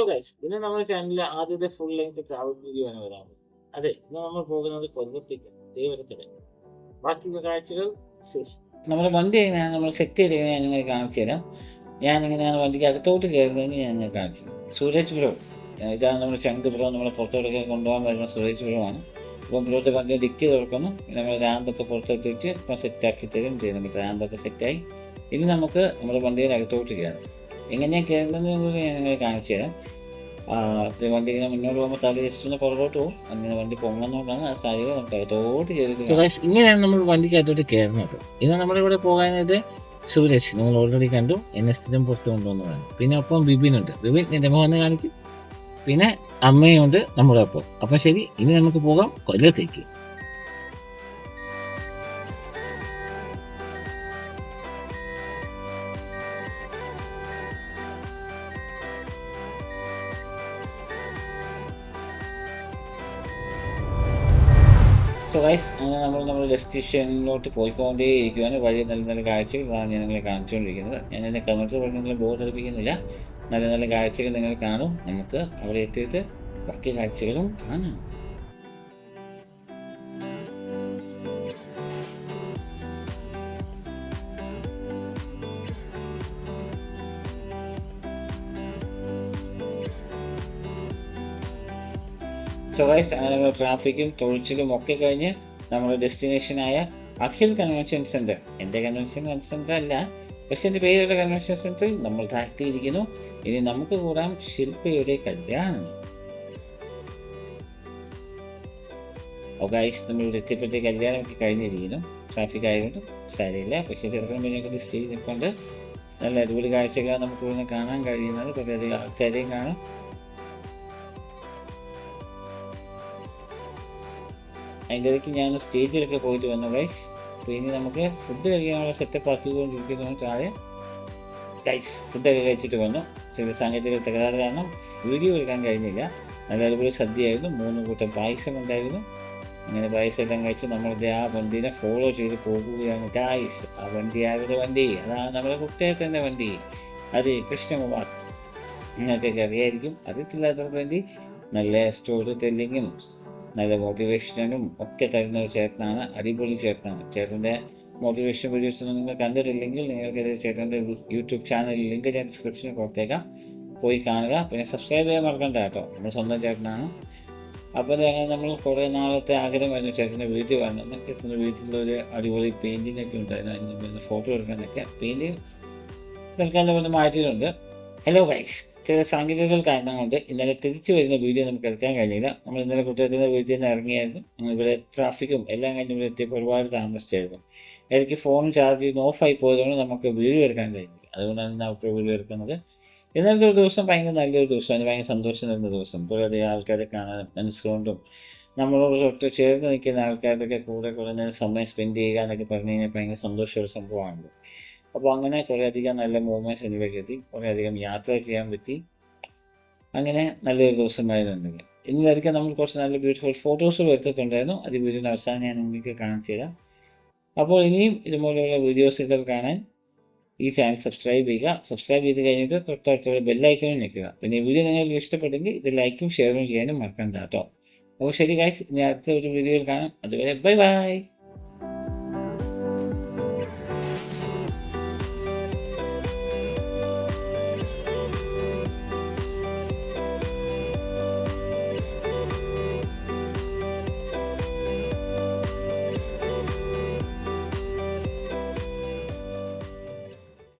Hello guys ഇന്ന് നമ്മുടെ ചാനലിലെ ആദ്യത്തെ ഫുൾ ലെങ്ത് ട്രാവൽ വീഡിയോ ആണ് വരാറ് അതെ ഇന്ന് നമ്മൾ പോകുന്നത് കൊല്ലത്തേക്ക് ദൈവത്തിന് ബാക്കിയുള്ള കാഴ്ചകൾ നമ്മുടെ വണ്ടി എങ്ങനെയാണ് നമ്മൾ സെറ്റ് ചെയ്ത് ഞാൻ നിങ്ങൾ കാണിച്ചു തരാം. ഞാൻ എങ്ങനെയാണ് വണ്ടിക്ക് അകത്തോട്ട് കയറുന്നതെന്ന് ഞാൻ നിങ്ങൾ കാണിച്ചു സൂരജ് ബ്രോ ഇതാണ് നമ്മുടെ ചങ്ക് ബ്രോ നമ്മളെ പുറത്തോട്ടൊക്കെ കൊണ്ടുപോകാൻ വരുന്ന സൂരജ് ബ്രോ ആണ്. അപ്പം ബ്രോത്തെ വണ്ടി ഡിക്കി തുറക്കുന്നു. നമ്മൾ റാമ്പൊക്കെ പുറത്തെടുത്തിട്ട് ഇപ്പം സെറ്റാക്കി തരും. ചെയ്യുന്നുണ്ട് റാമ്പൊക്കെ സെറ്റായി ഇനി നമുക്ക് നമ്മുടെ വണ്ടിയുടെ അകത്തോട്ട് കയറാം. എങ്ങനെയാണ് കയറുന്നതെന്ന് കൂടി ഞാൻ നിങ്ങളെ കാണിച്ചു തരാം വണ്ടി ഇങ്ങനെ മുന്നോട്ട് പോകുമ്പോൾ തല ജസ്റ്റ് ഒന്ന് പുറകോട്ട് പോകും. അങ്ങനെ വണ്ടി പൊങ്ങുന്നതുകൊണ്ടാണ് ആ സാരികൾ നമുക്ക് അകത്തോട്ട് കയറി ഇങ്ങനെയാണ് നമ്മൾ വണ്ടിക്ക് അകത്തോട്ട് കയറുന്നത്. ഇന്ന് നമ്മളിവിടെ പോകാനായിട്ട് സുരേഷ് നിങ്ങൾ ഓൾറെഡി കണ്ടു. എന്നെ സ്ഥിരം പുറത്ത് കൊണ്ടുവന്നതാണ്. പിന്നെ ഒപ്പം ബിബിൻ ഉണ്ട് ബിബിൻ എന്റെ മോനെ കാണിക്കും. പിന്നെ അമ്മയുണ്ട് നമ്മുടെ ഒപ്പം. അപ്പം ശരി ഇനി നമുക്ക് പോകാം കൊല്ലത്തേക്ക്. സോ ഗൈസ് നമ്മൾ നമ്മുടെ ഡെസ്റ്റിനേഷനിലോട്ട് പോയിക്കൊണ്ടേ ഇരിക്കുകയാണ് വഴി നല്ല നല്ല കാഴ്ചകളാണ് ഞാൻ നിങ്ങളെ കാണിച്ചുകൊണ്ടിരിക്കുന്നത്. ഞാൻ എന്റെ കമന്റ് പറഞ്ഞ് നിങ്ങളെ ബോർഡ് അടുപ്പിക്കുന്നില്ല നല്ല നല്ല കാഴ്ചകൾ നിങ്ങൾ കാണും. നമുക്ക് അവിടെ എത്തിയിട്ട് ബാക്കി കാഴ്ചകളും കാണാം. സോ ഗൈസ് അങ്ങനെ നമ്മൾ ട്രാഫിക്കും തൊഴിച്ചിലും ഒക്കെ കഴിഞ്ഞ് നമ്മുടെ ഡെസ്റ്റിനേഷനായ അഖിൽ കൺവെൻഷൻ സെന്റർ എന്റെ കൺവെൻഷൻ സെന്റർ അല്ല പക്ഷെ എന്റെ പേരുടെ കൺവെൻഷൻ സെന്ററിൽ നമ്മൾ താഴ്ത്തിയിരിക്കുന്നു. ഇനി നമുക്ക് കൂടാം ശില്പയുടെ കല്യാണം. ഓ നമ്മൾ നമ്മളിവിടെ എത്തിയപ്പോഴത്തെ കല്യാണമൊക്കെ കഴിഞ്ഞിരിക്കുന്നു. ട്രാഫിക് ആയതുകൊണ്ട് സാരിയില്ല പക്ഷേ ചെറുപ്പം പിന്നെയൊക്കെ ലിസ്റ്റ് നിൽക്കൊണ്ട് നല്ല അടിപൊളി കാഴ്ചകളാണ് നമുക്ക് ഇവിടുന്ന് കാണാൻ കഴിയുന്നത്. കുറേ അധികം ആൾക്കാരെയും കാണാം. അതിന്റെ ഇടയ്ക്ക് ഞാൻ സ്റ്റേജിലൊക്കെ പോയിട്ട് വന്നു ഗൈസ് അപ്പോൾ ഇനി നമുക്ക് ഫുഡ് കഴിക്കാനുള്ള സെറ്റപ്പ് ആക്കിക്കൊണ്ടിരിക്കുന്നു താഴെ ഗൈസ് ഫുഡൊക്കെ കഴിച്ചിട്ട് വന്നു. ചില സാങ്കേതിക തകരാറ് കാരണം വീഡിയോ എടുക്കാൻ കഴിഞ്ഞില്ല. നല്ല സദ്യയായിരുന്നു മൂന്ന് കൂട്ടം പായസം ഉണ്ടായിരുന്നു. അങ്ങനെ പായസം എല്ലാം കഴിച്ച് നമ്മളിത് ആ വണ്ടീനെ ഫോളോ ചെയ്ത് പോകുകയാണ് ഗൈസ് ആ വണ്ടി ആരുടെ വണ്ടി? അതാണ് നമ്മുടെ കുട്ടികൾക്കെന്റെ വണ്ടി. അത് കൃഷ്ണകുമാർ. നിങ്ങൾക്കൊക്കെ അറിയായിരിക്കും അറിയത്തില്ലാത്തവർക്ക് വേണ്ടി നല്ല സ്റ്റോറി ടെല്ലിങ്ങും നല്ല മോട്ടിവേഷനും ഒക്കെ തരുന്ന ഒരു ചേട്ടനാണ് അടിപൊളി ചേട്ടനാണ്. ചേട്ടന്റെ മോട്ടിവേഷൻ വീഡിയോസ് നിങ്ങൾ കണ്ടിട്ടില്ലെങ്കിൽ നിങ്ങൾക്ക് ചേട്ടന്റെ യൂട്യൂബ് ചാനൽ ലിങ്ക് ഞാൻ ഡിസ്ക്രിപ്ഷനിൽ കൊടുത്തേക്കാം. പോയി കാണുക. പിന്നെ സബ്സ്ക്രൈബ് ചെയ്യാൻ മറക്കണ്ട കേട്ടോ. നമ്മുടെ സ്വന്തം ചേട്ടനാണ്. അപ്പോൾ തന്നെ നമ്മൾ കുറേ നാളത്തെ ആഗ്രഹമായിരുന്നു ചേട്ടന്റെ വീട്ടിൽ വരണം ചേട്ടന്റെ വീട്ടിലൊരു അടിപൊളി പെയിന്റിങ്ങൊക്കെ ഉണ്ടായിരുന്നു അതിന് ഫോട്ടോ എടുക്കാനൊക്കെ. പെയിന്റിങ് തൽക്കാലം ഇവിടെ മാറ്റിയിട്ടുണ്ട്. ഹലോ ഗൈസ് ചില സാങ്കേതിക കാരണം കൊണ്ട് ഇന്നലെ തിരിച്ചു വരുന്ന വീഡിയോ നമുക്ക് എടുക്കാൻ കഴിഞ്ഞില്ല. നമ്മൾ ഇന്നലെ കുട്ടികളുടെ വീട്ടിൽ നിന്ന് ഇറങ്ങിയായിരുന്നു. ഞങ്ങൾ ഇവിടെ ട്രാഫിക്കും എല്ലാം കഴിഞ്ഞ് ഇവിടെ എത്തിയപ്പോൾ ഒരുപാട് താമസിച്ചായിരുന്നു. ഇടയ്ക്ക് ഫോൺ ചാർജ് ചെയ്ത് ഓഫായി പോയതുകൊണ്ട് നമുക്ക് വീഡിയോ എടുക്കാൻ കഴിഞ്ഞില്ല. അതുകൊണ്ടാണ് ഇന്ന് അവർക്ക് വീഡിയോ എടുക്കുന്നത്. ഇന്നലത്തെ ഒരു ദിവസം ഭയങ്കര നല്ലൊരു ദിവസമാണ് ഭയങ്കര സന്തോഷം തരുന്ന ദിവസം. കുറേയധികം ആൾക്കാരെ കാണാൻ മനസ്സുകൊണ്ടും നമ്മളോട് തൊട്ട് ചേർന്ന് നിൽക്കുന്ന ആൾക്കാരുടെയൊക്കെ കൂടെ കുറേ നേരം സമയം സ്പെൻഡ് ചെയ്യുക എന്നൊക്കെ പറഞ്ഞു കഴിഞ്ഞാൽ ഭയങ്കര സന്തോഷമുള്ള സംഭവമാണ് അപ്പോൾ അങ്ങനെ കുറേയധികം നല്ല മൂവ്മെന്റ്സ് എന്നിവയ്ക്ക് എത്തി കുറേയധികം യാത്ര ചെയ്യാൻ പറ്റി. അങ്ങനെ നല്ലൊരു ദിവസമായിരുന്നുണ്ടെങ്കിൽ ഇന്ന് വരയ്ക്കാൻ നമ്മൾ കുറച്ച് നല്ല ബ്യൂട്ടിഫുൾ ഫോട്ടോസ് എടുത്തിട്ടുണ്ടായിരുന്നു. അത് വീഡിയോയുടെ അവസാനം ഞാൻ നിങ്ങൾക്ക് കാണിച്ചു തരാം. അപ്പോൾ ഇനിയും ഇതുപോലെയുള്ള വീഡിയോസുകൾ കാണാൻ ഈ ചാനൽ സബ്സ്ക്രൈബ് ചെയ്യുക. സബ്സ്ക്രൈബ് ചെയ്ത് കഴിഞ്ഞിട്ട് തൊട്ടടുത്തുള്ള ബെല്ലൈക്കനും നിൽക്കുക. പിന്നെ വീഡിയോ നിങ്ങൾക്ക് ഇഷ്ടപ്പെട്ടെങ്കിൽ ഇത് ലൈക്കും ഷെയറും ചെയ്യാനും മറക്കണ്ട കേട്ടോ. അപ്പോൾ ശരി ഗായ്സ് ഇനി അടുത്ത ഒരു വീഡിയോയിൽ കാണാം. അതുവരെ ബൈ ബൈ